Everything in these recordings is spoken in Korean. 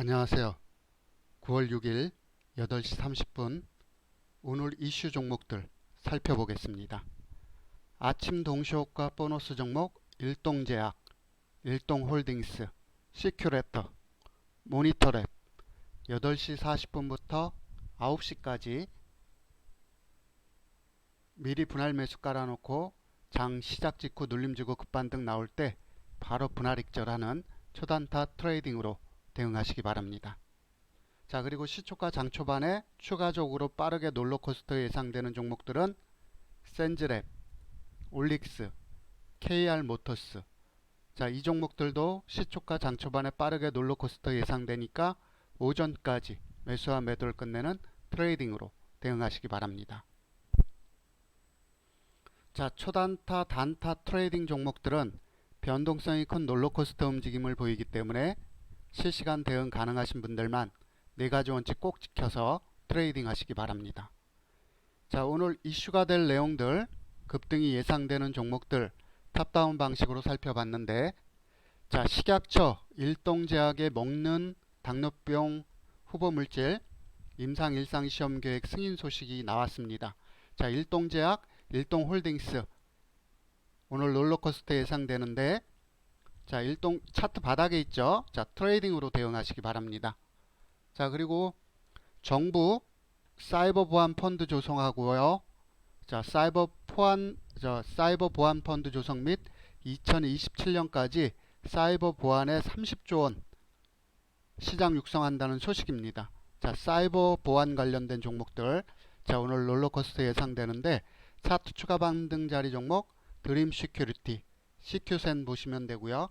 안녕하세요. 9월 6일 8시 30분 오늘 이슈 종목들 살펴보겠습니다. 아침 동시효과 보너스 종목 일동제약, 일동홀딩스, 시큐레터, 모니터랩 8시 40분부터 9시까지 미리 분할 매수 깔아놓고 장 시작 직후 눌림 주고 급반등 나올 때 바로 분할 익절하는 초단타 트레이딩으로 대응하시기 바랍니다. 자 그리고 시초가 장초반에 추가적으로 빠르게 롤러코스터 예상되는 종목들은 센즈랩, 올릭스, KR 모터스 자 이 종목들도 시초가 장초반에 빠르게 롤러코스터 예상되니까 오전까지 매수와 매도를 끝내는 트레이딩으로 대응하시기 바랍니다. 자 초단타 단타 트레이딩 종목들은 변동성이 큰 롤러코스터 움직임을 보이기 때문에 실시간 대응 가능하신 분들만 네 가지 원칙 꼭 지켜서 트레이딩 하시기 바랍니다. 자, 오늘 이슈가 될 내용들, 급등이 예상되는 종목들 탑다운 방식으로 살펴봤는데 자, 식약처 일동제약에 먹는 당뇨병 후보 물질 임상 일상 시험 계획 승인 소식이 나왔습니다. 자, 일동제약, 일동홀딩스 오늘 롤러코스터 예상되는데 자, 일동 차트 바닥에 있죠. 자, 트레이딩으로 대응하시기 바랍니다. 자, 그리고 정부 사이버 보안 펀드 조성하고요. 자, 사이버 보안 저 사이버 보안 펀드 조성 및 2027년까지 사이버 보안에 30조 원 시장 육성한다는 소식입니다. 자, 사이버 보안 관련된 종목들 자, 오늘 롤러코스터 예상되는데 차트 추가 반등 자리 종목 드림 시큐리티 CQ센 보시면 되고요.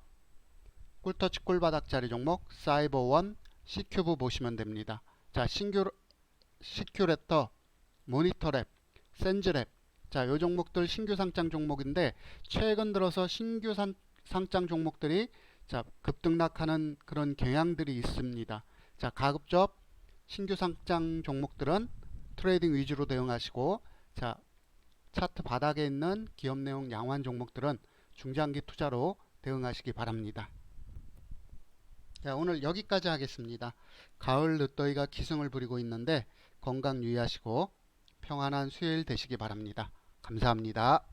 꿀터치 꿀바닥짜리 종목 사이버원 C큐브 보시면 됩니다. 자 신규 시큐레터 모니터랩 센즈랩 자 요 종목들 신규 상장 종목인데 최근 들어서 신규 상, 상장 종목들이 자 급등락하는 그런 경향들이 있습니다. 자 가급적 신규 상장 종목들은 트레이딩 위주로 대응하시고 자 차트 바닥에 있는 기업 내용 양호한 종목들은 중장기 투자로 대응하시기 바랍니다. 자, 오늘 여기까지 하겠습니다. 가을 늦더위가 기승을 부리고 있는데 건강 유의하시고 평안한 수요일 되시기 바랍니다. 감사합니다.